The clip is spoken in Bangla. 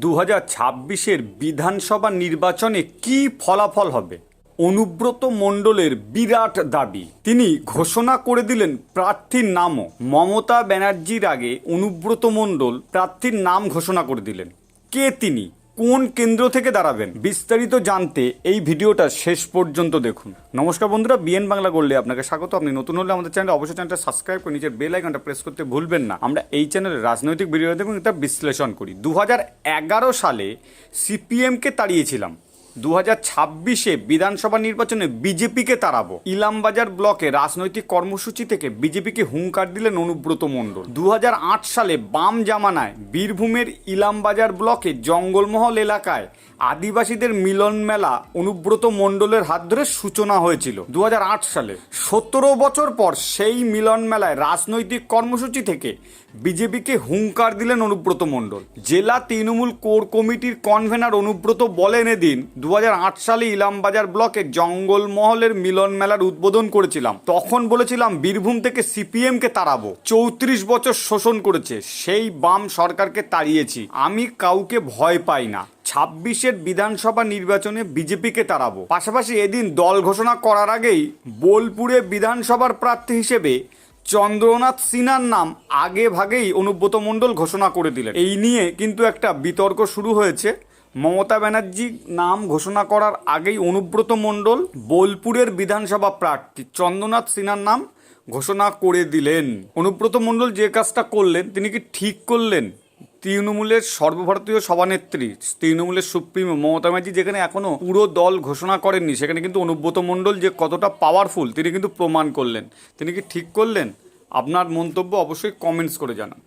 দু হাজার ছাব্বিশের বিধানসভা নির্বাচনে কি ফলাফল হবে? অনুব্রত মণ্ডলের বিরাট দাবি। তিনি ঘোষণা করে দিলেন প্রার্থীর নামও। মমতা ব্যানার্জির আগে অনুব্রত মণ্ডল প্রার্থীর নাম ঘোষণা করে দিলেন। কে তিনি? কোন কেন্দ্র থেকে দাঁড়াবেন? বিস্তারিত জানতে এই ভিডিওটা শেষ পর্যন্ত দেখুন। নমস্কার বন্ধুরা, বিএন বাংলা করলে আপনাকে স্বাগত। আপনি নতুন হলে আমাদের চ্যানেল অবশ্যই চ্যানেলটা সাবস্ক্রাইব করে নিজের বেল আইকনটা প্রেস করতে ভুলবেন না। আমরা এই চ্যানেলের রাজনৈতিক ভিডিও দেখুন, এটা বিশ্লেষণ করি। দু হাজার এগারো সালে সিপিএমকে তাড়িয়েছিলাম। দু হাজার ছাব্বিশে বিধানসভা নির্বাচনে বিজেপিকে তাড়াবো। ইলামবাজার ব্লকে রাজনৈতিক কর্মসূচি থেকে বিজেপিকে হুঙ্কার দিলেন অনুব্রত মণ্ডল। দু হাজার আট সালে বাম জামানায় বীরভূমের ইলামবাজার ব্লকে জঙ্গলমহল এলাকায় আদিবাসীদের মিলন মেলা অনুব্রত মণ্ডলের হাত ধরে সূচনা হয়েছিল। দু হাজার আট সালে সতেরো বছর পর সেই মিলন মেলায় রাজনৈতিক কর্মসূচি থেকে বিজেপিকে হুঙ্কার দিলেন অনুব্রত মণ্ডল। জেলা তৃণমূল কোর কমিটির কনভেনার অনুব্রত বলেন এদিন দু সালে ইলামবাজার ব্লকে জঙ্গলমহলের মিলন মেলার উদ্বোধন করেছিলাম। তখন বলেছিলাম, বীরভূম থেকে সিপিএমকে তাড়াবো। চৌত্রিশ বছর শোষণ করেছে, সেই বাম সরকারকে তাড়িয়েছি। আমি কাউকে ভয় পাই না। ছাব্বিশের বিধানসভা নির্বাচনে বিজেপিকে তাড়াবো। পাশাপাশি এদিন দল ঘোষণা করার আগেই বোলপুরে বিধানসভার প্রার্থী হিসেবে চন্দ্রনাথ সিনহার নাম আগে ভাগেই অনুব্রত মণ্ডল ঘোষণা করে দিলেন। এই নিয়ে কিন্তু একটা বিতর্ক শুরু হয়েছে। মমতা ব্যানার্জি নাম ঘোষণা করার আগেই অনুব্রত মণ্ডল বোলপুরের বিধানসভা প্রার্থী চন্দ্রনাথ সিনহার নাম ঘোষণা করে দিলেন। অনুব্রত মণ্ডল যে কাজটা করলেন, তিনি কি ঠিক করলেন? তৃণমূলের সর্বভারতীয় সভানেত্রী তৃণমূলের সুপ্রিমো মমতা ব্যানার্জি যেখানে এখনও পুরো দল ঘোষণা করেননি, সেখানে কিন্তু অনুব্রত মণ্ডল যে কতটা পাওয়ারফুল তিনি কিন্তু প্রমাণ করলেন। তিনি কি ঠিক করলেন? আপনার মন্তব্য অবশ্যই কমেন্টস করে জানান।